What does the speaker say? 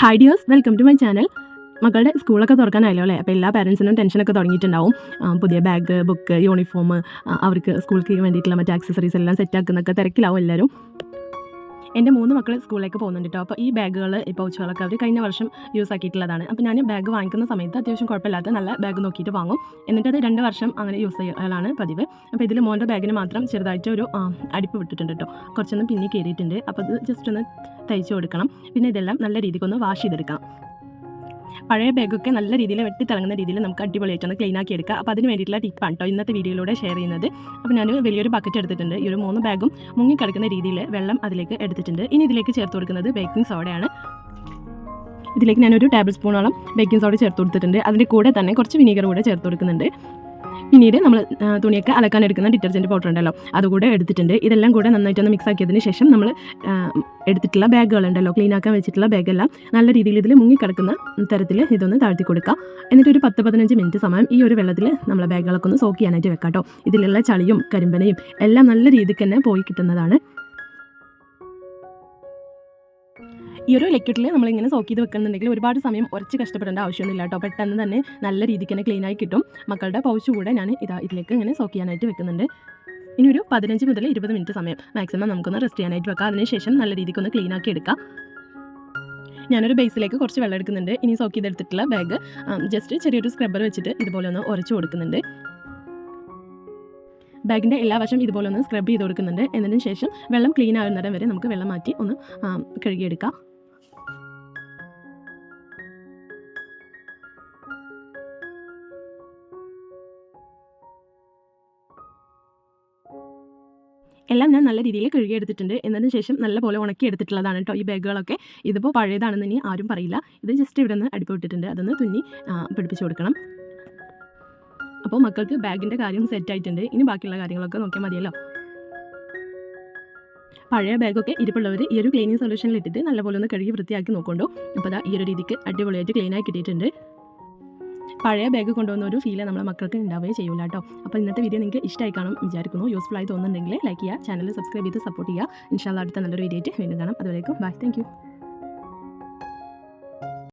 Hi dears welcome to my channel മക്കളുടെ സ്കൂളൊക്കെ തുറക്കാനായല്ലോ അല്ലേ? അപ്പോൾ എല്ലാ പാരൻസിനും ടെൻഷനൊക്കെ തുടങ്ങിയിട്ടുണ്ടാവും. പുതിയ ബാഗ് ബുക്ക് യൂണിഫോം അവർക്ക് സ്കൂൾക്ക് വേണ്ടിയിട്ടുള്ള മറ്റേ ആക്സസറീസ് എല്ലാം സെറ്റാക്കുന്നൊക്കെ തിരക്കിലാവും എല്ലാവരും എന്റെ മൂന്ന് മക്കൾ സ്കൂളിലേക്ക് പോകുന്നുണ്ട് കേട്ടോ അപ്പോൾ ഈ ബാഗുകൾ ഈ പൗച്ചുകളൊക്കെ അവർ കഴിഞ്ഞ വർഷം യൂസ് ആക്കിയിട്ടുള്ളതാണ്. അപ്പോൾ ഞാൻ ബാഗ് വാങ്ങിക്കുന്ന സമയത്ത് അത്യാവശ്യം കുഴപ്പമില്ലാത്ത നല്ല ബാഗ് നോക്കിയിട്ട് വാങ്ങും. എന്നിട്ട് അത് രണ്ട് വർഷം അങ്ങനെ യൂസ് ചെയ്യലാണ് പതിവ്. അപ്പോൾ ഇതിൽ മോന്റെ ബാഗിന് മാത്രം ചെറുതായിട്ട് ഒരു അടിപ്പ് വിട്ടിട്ടുണ്ട് കേട്ടോ കുറച്ചൊന്നും പിന്നെ കയറിയിട്ടുണ്ട്. അപ്പോൾ അത് ജസ്റ്റ് ഒന്ന് തയ്ച്ചു കൊടുക്കണം. പിന്നെ ഇതെല്ലാം നല്ല രീതിക്കൊന്ന് വാഷ് ചെയ്തെടുക്കാം പഴയ ബാഗൊക്കെ നല്ല രീതിയിൽ വെട്ടി തിളങ്ങുന്ന രീതിയിൽ നമുക്ക് അടിപൊളിയായിട്ടൊന്ന് ക്ലീൻ ആക്കി എടുക്കാം. അപ്പോൾ അതിന് വേണ്ടിയിട്ടുള്ള ടിപ്പാണ് കേട്ടോ ഇന്നത്തെ വീഡിയോയിലൂടെ ഷെയർ ചെയ്യുന്നത്. അപ്പോൾ ഞാൻ വലിയൊരു ബക്കറ്റ് എടുത്തിട്ടുണ്ട്. ഈ ഒരു മൂന്ന് ബാഗും മുങ്ങിക്കിടക്കുന്ന രീതിയിൽ വെള്ളം അതിലേക്ക് എടുത്തിട്ടുണ്ട്. ഇനി ഇതിലേക്ക് ചേർത്ത് കൊടുക്കുന്നത് ബേക്കിംഗ് സോഡയാണ് ഇതിലേക്ക് ഞാനൊരു ടേബിൾ സ്പൂണോളം ബേക്കിംഗ് സോഡ ചേർത്ത് കൊടുത്തിട്ടുണ്ട്. അതിന്റെ കൂടെ തന്നെ കുറച്ച് വിനീഗർ കൂടെ ചേർത്ത് കൊടുക്കുന്നുണ്ട്. പിന്നീട് നമ്മൾ തുണിയൊക്കെ അലക്കാൻ എടുക്കുന്ന ഡിറ്റർജന്റ് പൗഡർ ഉണ്ടല്ലോ അതുകൂടെ എടുത്തിട്ടുണ്ട്. ഇതെല്ലാം കൂടെ നന്നായിട്ടൊന്ന് മിക്സ് ആക്കിയതിന് ശേഷം നമ്മൾ എടുത്തിട്ടുള്ള ബാഗുകളുണ്ടല്ലോ ക്ലീൻ ആക്കാൻ വെച്ചിട്ടുള്ള ബാഗെല്ലാം നല്ല രീതിയിൽ ഇതിൽ മുങ്ങിക്കിടക്കുന്ന തരത്തിൽ ഇതൊന്ന് താഴ്ത്തി കൊടുക്കുക. എന്നിട്ട് ഒരു പത്ത് പതിനഞ്ച് മിനിറ്റ് സമയം ഈ ഒരു വെള്ളത്തിൽ നമ്മളെ ബാഗുകളൊക്കെ ഒന്ന് സോക്ക് ചെയ്യാനായിട്ട് വെക്കാം കേട്ടോ ഇതിലുള്ള ചളിയും കരിമ്പനയും എല്ലാം നല്ല രീതിക്ക് തന്നെ പോയി കിട്ടുന്നതാണ്. ഈ ഒരു ലിക്വിഡിൽ നമ്മളിങ്ങനെ സോക്ക് ചെയ്ത് വെക്കുന്നുണ്ടെങ്കിൽ ഒരുപാട് സമയം ഉറച്ച് കഷ്ടപ്പെടേണ്ട ആവശ്യമൊന്നുമില്ല കേട്ടോ. പെട്ടെന്ന് തന്നെ നല്ല രീതിക്ക് തന്നെ ക്ലീൻ ആയി കിട്ടും. മക്കളുടെ പൗച്ച് കൂടെ ഞാൻ ഇതാ ഇതിലേക്ക് ഇങ്ങനെ സോക്ക് ചെയ്യാനായിട്ട് വെക്കുന്നുണ്ട്. ഇനി ഒരു പതിനഞ്ച് മുതൽ ഇരുപത് മിനിറ്റ് സമയം മാക്സിമം നമുക്കൊന്ന് റെസ്റ്റ് ചെയ്യാനായിട്ട് വെക്കാം. അതിനുശേഷം നല്ല രീതിക്ക് ഒന്ന് ക്ലീൻ ആക്കി എടുക്കാം. ഞാനൊരു ബേസിലേക്ക് കുറച്ച് വെള്ളം എടുക്കുന്നുണ്ട്. ഇനി സോക്ക് ചെയ്തെടുത്തിട്ടുള്ള ബാഗ് ജസ്റ്റ് ചെറിയൊരു സ്ക്രബ്ബർ വെച്ചിട്ട് ഇതുപോലെ ഒന്ന് ഉരച്ചു കൊടുക്കുന്നുണ്ട്. ബാഗിന്റെ എല്ലാ വശം ഇതുപോലെ ഒന്ന് സ്ക്രബ് ചെയ്ത് കൊടുക്കുന്നുണ്ട്. എന്നതിന് ശേഷം വെള്ളം ക്ലീൻ ആകുന്നിടം വരെ നമുക്ക് വെള്ളം മാറ്റി ഒന്ന് കഴുകിയെടുക്കാം. എല്ലാം ഞാൻ നല്ല രീതിയിൽ കഴുകിയെടുത്തിട്ടുണ്ട്. എന്നതിന് ശേഷം നല്ലപോലെ ഉണക്കി എടുത്തിട്ടുള്ളതാണ് കേട്ടോ ഈ ബാഗുകളൊക്കെ. ഇതിപ്പോൾ പഴയതാണെന്ന് ഇനി ആരും പറയില്ല. ഇത് ജസ്റ്റ് ഇവിടെ നിന്ന് അടുപ്പ് വിട്ടിട്ടുണ്ട് അതൊന്ന് തുന്നി പിടിപ്പിച്ചു കൊടുക്കണം. അപ്പോൾ മക്കൾക്ക് ബാഗിന്റെ കാര്യം സെറ്റ് ആയിട്ടുണ്ട്. ഇനി ബാക്കിയുള്ള കാര്യങ്ങളൊക്കെ നോക്കിയാൽ മതിയല്ലോ. പഴയ ബാഗൊക്കെ ഇരിപ്പുള്ളവർ ഈ ഒരു ക്ലീനിങ് സൊല്യൂഷനിൽ ഇട്ടിട്ട് നല്ലപോലെ ഒന്ന് കഴുകി വൃത്തിയാക്കി നോക്കുന്നുണ്ടോ അപ്പോൾ ദാ ഈ ഒരു രീതിക്ക് അടിപൊളിയായിട്ട് ക്ലീനായി കിട്ടിയിട്ടുണ്ട്. പഴയ ബാഗ് കൊണ്ടുവന്ന ഒരു ഫീൽ നമ്മളെ മക്കൾക്ക് ഉണ്ടാവുകയും ചെയ്യില്ല കേട്ടോ അപ്പോൾ ഇന്നത്തെ വീഡിയോ നിങ്ങൾക്ക് ഇഷ്ടമായി കാണും വിചാരിക്കുന്നു. യൂസ്ഫുൾ ആയി തോന്നുന്നുണ്ടെങ്കിൽ ലൈക്ക് ചെയ്യുക ചാനൽ സബ്സ്ക്രൈബ് ചെയ്ത് സപ്പോർട്ട് ചെയ്യുക. ഇൻഷാല്ല അടുത്ത നല്ലൊരു വീഡിയോ ആയിട്ട് വീണ്ടും കാണാം. അതുവരേക്കും ബൈ താങ്ക്